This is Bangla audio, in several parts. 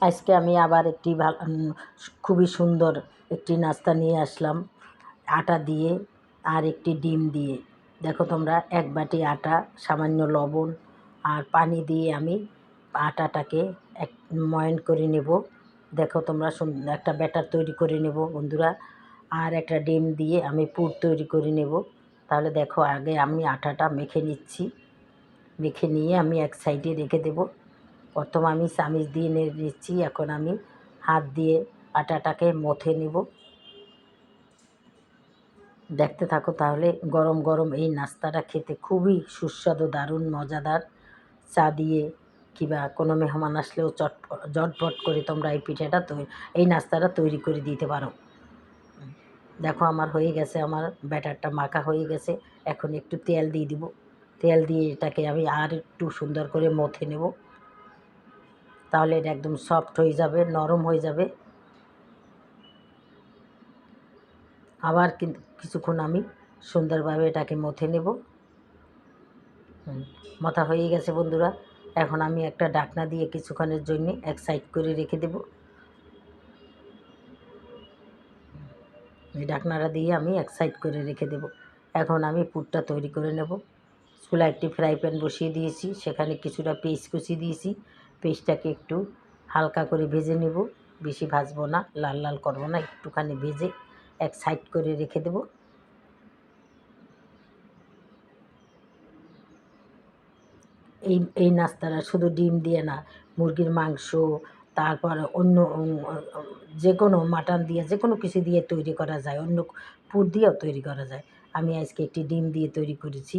আজকে আমি আবার একটি খুবই সুন্দর একটি নাস্তা নিয়ে আসলাম। আটা দিয়ে আর একটি ডিম দিয়ে। দেখো তোমরা, এক বাটি আটা, সামান্য লবণ আর পানি দিয়ে আমি আটাটাকে এক ময়ন করে নেব। দেখো তোমরা একটা ব্যাটার তৈরি করে নেব বন্ধুরা। আর একটা ডিম দিয়ে আমি পুর তৈরি করে নেব। তাহলে দেখো, আগে আমি আটাটা মেখে নিচ্ছি। মেখে নিয়ে আমি এক সাইডে রেখে দেব। প্রথম আমি চামিচ দিয়ে নেড়ে নিচ্ছি, এখন আমি হাত দিয়ে আটাটাকে মথে নেব। দেখতে থাকো তাহলে গরম গরম এই নাস্তাটা খেতে খুবই সুস্বাদু, দারুণ, মজাদার। চা দিয়ে কিংবা কোনো মেহমান আসলেও চট জটপট করে তোমরা এই পিঠাটা তৈরি এই নাস্তাটা তৈরি করে দিতে পারো। দেখো আমার হয়ে গেছে, আমার ব্যাটারটা মাখা হয়ে গেছে, এখন একটু তেল দিয়ে দিব। তেল দিয়ে এটাকে আমি আর একটু সুন্দর করে মথে নেব। তাহলে এটা একদম সফট হয়ে যাবে, নরম হয়ে যাবে। আবার কিন্তু কিছুক্ষণ আমি সুন্দরভাবে এটাকে মথে নেব। মথা হয়ে গেছে বন্ধুরা। এখন আমি একটা ডাকনা দিয়ে কিছুক্ষণের জন্য এক সাইড করে রেখে দেব। এই ডাকনাটা দিয়ে আমি এক সাইড করে রেখে দেব। এখন আমি পুরটা তৈরি করে নেব। চুলা একটি ফ্রাই প্যান বসিয়ে দিয়েছি। সেখানে কিছুটা পেস্ট কুচি দিয়েছি। পেস্টটাকে একটু হালকা করে ভেজে নেব। বেশি ভাজবো না, লাল লাল করব না, একটুখানি ভেজে এক সাইড করে রেখে দেব। এই এই নাস্তাটা শুধু ডিম দিয়ে না, মুরগির মাংস, তারপর অন্য, যে কোনো মাটন দিয়ে, যে কোনো কিছু দিয়ে তৈরি করা যায়, অন্য পুর দিয়েও তৈরি করা যায়। আমি আজকে একটি ডিম দিয়ে তৈরি করেছি।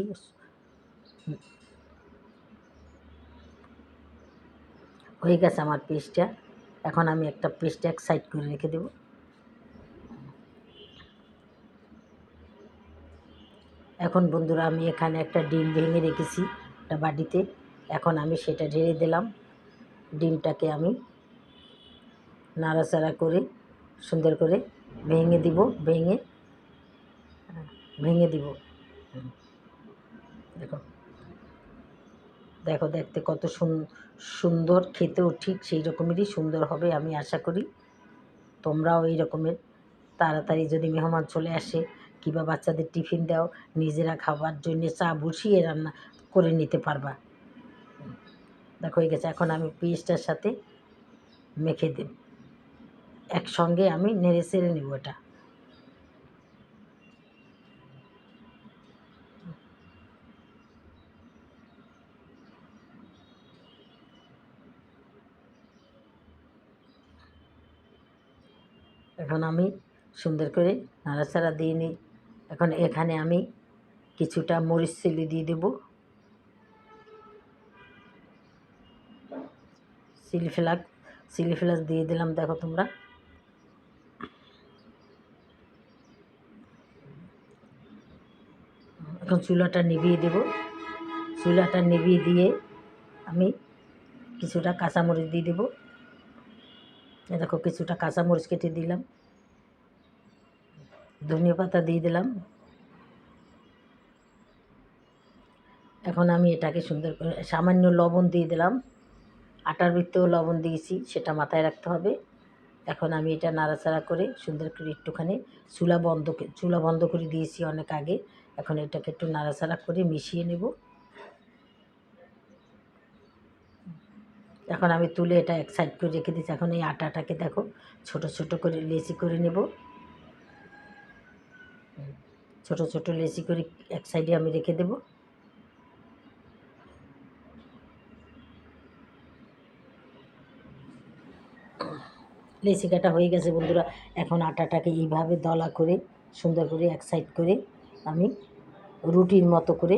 হয়ে গেছে আমার পেস্টটা। এখন আমি একটা পেস্ট এক সাইড করে রেখে দেব। এখন বন্ধুরা, আমি এখানে একটা ডিম ভেঙে রেখেছি একটা বাটিতে। এখন আমি সেটা ঢেলে দিলাম। ডিমটাকে আমি নাড়াচাড়া করে, সুন্দর করে ভেঙে দিব, ভেঙে ভেঙে দিব। দেখো। দেখো দেখতে কত সুন্দর, খেতেও ঠিক সেই রকমেরই সুন্দর হবে আমি আশা করি। তোমরাও এই রকমের। তাড়াতাড়ি যদি মেহমান চলে আসে, কিংবা বাচ্চাদের টিফিন দাও, নিজেরা খাবার জন্য চা বসিয়ে রান্না করে নিতে পারবা। দেখো হয়ে গেছে, এখন আমি পেস্টটার সাথে মেখে দেব। একসঙ্গে আমি নেড়ে সেড়ে নেব এটা এখন আমি সুন্দর করে নাড়াচাড়া দিয়ে নিই। এখন এখানে আমি কিছুটা মরিচ চিলি দিয়ে দেব। চিলি ফ্লাক চিলি ফ্লাক্স দিয়ে দিলাম, দেখো তোমরা। এখন চুলাটা নিভিয়ে দেব। চুলাটা নিভিয়ে দিয়ে আমি কিছুটা কাঁচামরিচ দিয়ে দেবো। দেখো, কিছুটা কাঁচামরিচ কেটে দিলাম। ধনিয়া পাতা দিয়ে দিলাম। এখন আমি এটাকে সুন্দর করে সামান্য লবণ দিয়ে দিলাম। আটার ভিতরেও লবণ দিয়েছি, সেটা মাথায় রাখতে হবে। এখন আমি এটা নাড়াচাড়া করে সুন্দর করে একটুখানি চুলা বন্ধ চুলা বন্ধ করে দিয়েছি অনেক আগে। এখন এটাকে একটু নাড়াচাড়া করে মিশিয়ে নেব। এখন আমি তুলে এটা এক সাইড করে রেখে দিচ্ছি। এখন এই আটাটাকে দেখো, ছোট ছোট করে লেচি করে নেব। ছোট ছোট লেচি করে এক সাইডে আমি রেখে দেব। লেচি কাটা হয়ে গেছে বন্ধুরা। এখন আটাটাকে এইভাবে দলা করে, সুন্দর করে এক সাইড করে আমি রুটির মতো করে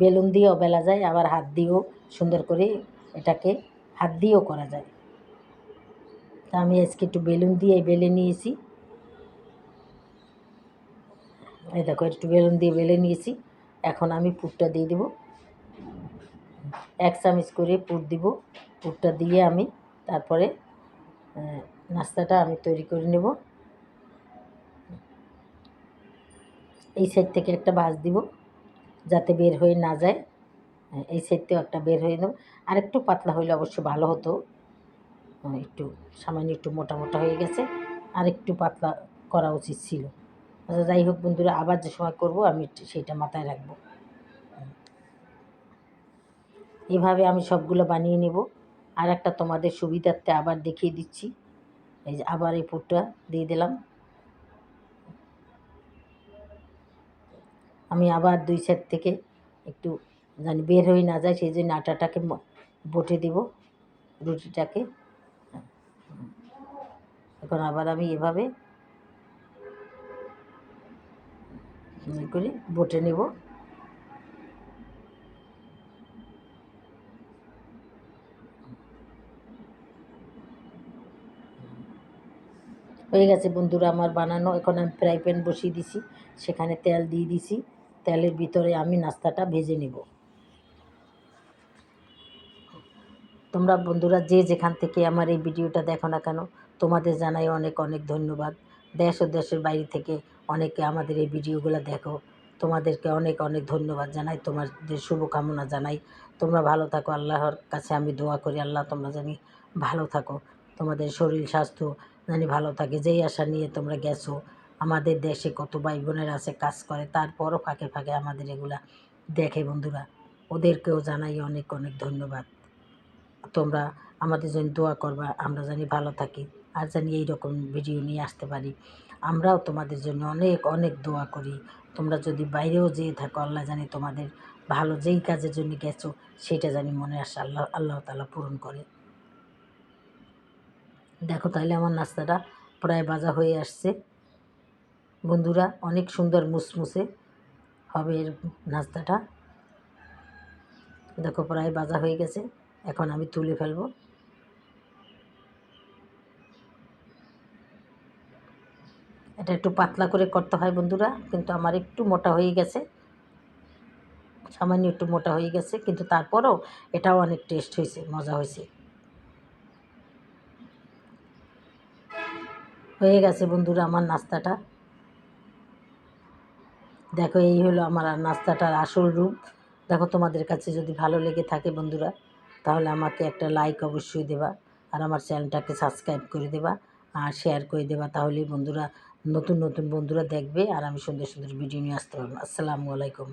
বেলুন দিয়েও বেলা যায়, আবার হাত দিয়েও সুন্দর করে এটাকে হাত দিয়েও করা যায়। তা আমি আজকে একটু বেলুন দিয়ে বেলে নিয়েছি। এই দেখো, একটু বেলুন দিয়ে বেলে নিয়েছি। এখন আমি পুরটা দিয়ে দেব। এক চামচ করে পুর দিব। পুরটা দিয়ে আমি তারপরে নাস্তাটা আমি তৈরি করে নেব। এই সাইড থেকে একটা বাস দিব, যাতে বের হয়ে না যায়। এই সাইডতেও একটা বের হয়ে দেবো আর একটু পাতলা হইলে অবশ্য ভালো হতো। একটু সামান্য একটু মোটা মোটা হয়ে গেছে। আর একটু পাতলা করা উচিত ছিল। আচ্ছা যাই হোক বন্ধুরা, আবার যে সময় করব, আমি সেটা মাথায় রাখব। এভাবে আমি সবগুলো বানিয়ে নেব। আর একটা তোমাদের সুবিধার্থে আবার দেখিয়ে দিচ্ছি। এই যে আবার এই পুরটা দিয়ে দিলাম। আমি আবার দুই সাইড থেকে একটু জানি বের হয়ে না যায়, সেই জন্য আটাটাকে বটে দিব, রুটিটাকে। এখন আবার আমি এভাবে করি বটে নেব। হয়ে গেছে বন্ধুরা, আমার বানানো এখন আমি ফ্রাই প্যান বসিয়ে দিছি, সেখানে তেল দিয়ে দিছি, তেলের ভিতরে আমি নাস্তাটা ভেজে নেব। তোমরা বন্ধুরা যে যেখান থেকে আমার এই ভিডিওটা দেখো না কেন, তোমাদের জানাই অনেক অনেক ধন্যবাদ। দেশ ও দেশের বাইরে থেকে অনেকে আমাদের এই ভিডিওগুলো দেখো। তোমাদেরকে অনেক অনেক ধন্যবাদ জানাই, তোমাদের শুভকামনা জানাই। তোমরা ভালো থাকো, আল্লাহর কাছে আমি দোয়া করি, আল্লাহ তোমরা জানি ভালো থাকো। তোমাদের শরীর, স্বাস্থ্য জানি ভালো থাকে। যেই আশা নিয়ে তোমরা গেছো, আমাদের দেশে কত ভাই বোনের আছে, কাজ করে, তারপরও ফাঁকে ফাঁকে আমাদের এগুলা দেখে বন্ধুরা। ওদেরকেও জানাই অনেক অনেক ধন্যবাদ। তোমরা আমাদের জন্য দোয়া করবা, আমরা জানি ভালো থাকি আর জানি এইরকম ভিডিও নিয়ে আসতে পারি। আমরাও তোমাদের জন্য অনেক অনেক দোয়া করি। তোমরা যদি বাইরেও যেয়ে থাকো, আল্লাহ জানি তোমাদের ভালো যেই কাজের জন্য গেছো, সেটা জানি মনে আসে আল্লাহ আল্লাহ তালা পূরণ করে। দেখো তাহলে আমার নাস্তাটা প্রায় বাজা হয়ে আসছে। বন্ধুরা, অনেক সুন্দর মুসমুসে হবে এর নাস্তাটা। দেখো প্রায় বাজা হয়ে গেছে। এখন আমি তুলে ফেলব। এটা একটু পাতলা করে করতে হয় বন্ধুরা, কিন্তু আমার একটু মোটা হয়ে গেছে। সামান্য একটু মোটা হয়ে গেছে, কিন্তু তারপরও এটাও অনেক টেস্ট হয়েছে, মজা হয়েছে। হয়ে গেছে বন্ধুরা আমার নাস্তাটা। দেখো, এই হলো আমার নাস্তাটার আসল রূপ। দেখো, তোমাদের কাছে যদি ভালো লেগে থাকে বন্ধুরা তাহলে আমাকে একটা লাইক অবশ্যই দেবা আর আমার চ্যানেলটাকে সাবস্ক্রাইব করে দেবা আর শেয়ার করে দেবা তাহলেই বন্ধুরা নতুন নতুন বন্ধুরা দেখবে আর আমি সুন্দর সুন্দর ভিডিও নিয়ে আসতে পারব। আসসালামু আলাইকুম।